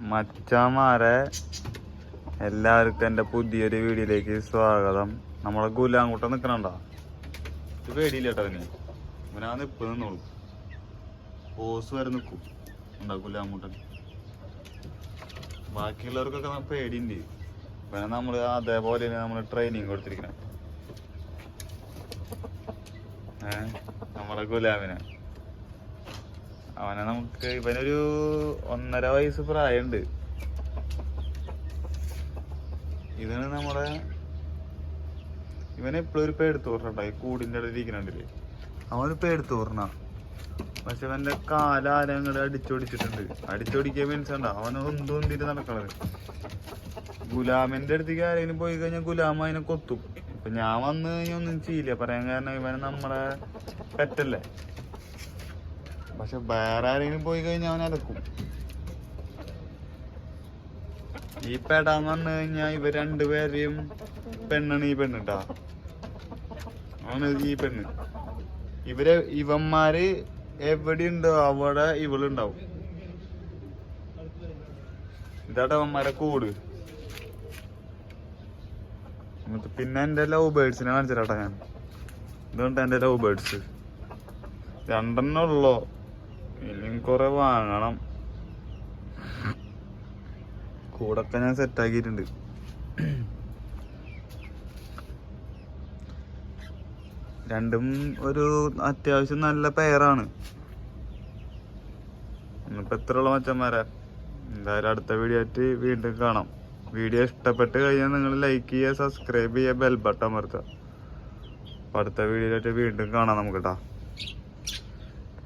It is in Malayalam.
മച്ചാമാരെ എല്ലാവർക്കും എന്റെ പുതിയൊരു വീഡിയോയിലേക്ക് സ്വാഗതം. നമ്മളെ ഗുലാങ്കൂട്ടം നിൽക്കണണ്ട ഇത് പേടിയില്ല കേട്ടോ അവന്. ഇവനാ നിപ്പ് നിന്നോളൂ. ഓസ് വരെ നിൽക്കും ഉണ്ടാ ഗുലാങ്കൂട്ടൻ ബാക്കിയുള്ളവർക്കൊക്കെ പേടിയുണ്ട്. ഇവനെ നമ്മൾ അതേപോലെ നമ്മൾ ട്രെയിനിങ് കൊടുത്തിരിക്കണം. ഏ? നമ്മളെ ഗുലാമിനെ. അവനെ നമുക്ക് ഇവനൊരു ഒന്നര വയസ്സ് പ്രായമുണ്ട് ഇവന് നമ്മുടെ ഇവനെ എപ്പോഴും ഒരു പേടുത്ത് ഓർമ്മ ഈ കൂടിന്റെ ഇടയിൽ ഇരിക്കണുണ്ടല്ലേ അവന് പേടുത്ത് ഓർണ പക്ഷെ അവന്റെ കാലാരം അടിച്ചോടിച്ചിട്ടുണ്ട്. അടിച്ചോടിക്കാൻ മനസ്സിലുണ്ട അവന് ഒന്നും ഒന്നിട്ട് നടക്കണത്? ഗുലാമിന്റെ അടുത്തേക്ക് ആരെങ്കിലും പോയി കഴിഞ്ഞാൽ ഗുലാം അതിനെ കൊത്തും. ഇപ്പൊ ഞാൻ വന്ന് കഴിഞ്ഞാൽ ഒന്നും ചെയ്യില്ല. പറയാൻ കാരണം ഇവന് നമ്മളെ പെറ്റല്ലേ പക്ഷെ വേറെ ആരെങ്കിലും പോയി കഴിഞ്ഞാൽ അവൻ അലക്കും. ഈ പേടാന്ന് പറഞ്ഞു കഴിഞ്ഞാൽ ഇവർ രണ്ടുപേരെയും പെണ്ണാണ് ഈ പെണ്ണിട്ടാ അവന് ഈ പെണ്ണ്. ഇവരെ ഇവന്മാര് എവിടെയുണ്ടോ അവിടെ ഇവളുണ്ടാവും. ഇതാട്ടോ അവന്മാരെ കൂട്. പിന്നെ എന്റെ ലവ് ബേഡ്സിനെ കാണിച്ചിട്ടാ ഞാൻ. ഇതുകൊണ്ട് എന്റെ ലവ് ബേഡ്സ് രണ്ടെണ്ണം ഉള്ളോ? ഇനിയും കുറെ വാങ്ങണം. കൂടൊക്കെ ഞാൻ സെറ്റ് ആക്കിയിട്ടുണ്ട്. രണ്ടും ഒരു അത്യാവശ്യം നല്ല പെയറാണ് ഇന്നിപ്പോ എത്ര ഉള്ള മച്ചന്മാരാ? എന്തായാലും അടുത്ത വീഡിയോ ആയിട്ട് വീണ്ടും കാണാം. വീഡിയോ ഇഷ്ടപ്പെട്ട് കഴിഞ്ഞാൽ നിങ്ങൾ ലൈക്ക് ചെയ്യുക സബ്സ്ക്രൈബ് ചെയ്യുക ബെൽ ബട്ടൺ അമർത്തുക. അടുത്ത വീഡിയോയിലായിട്ട് വീണ്ടും കാണാം നമുക്ക് കേട്ടോ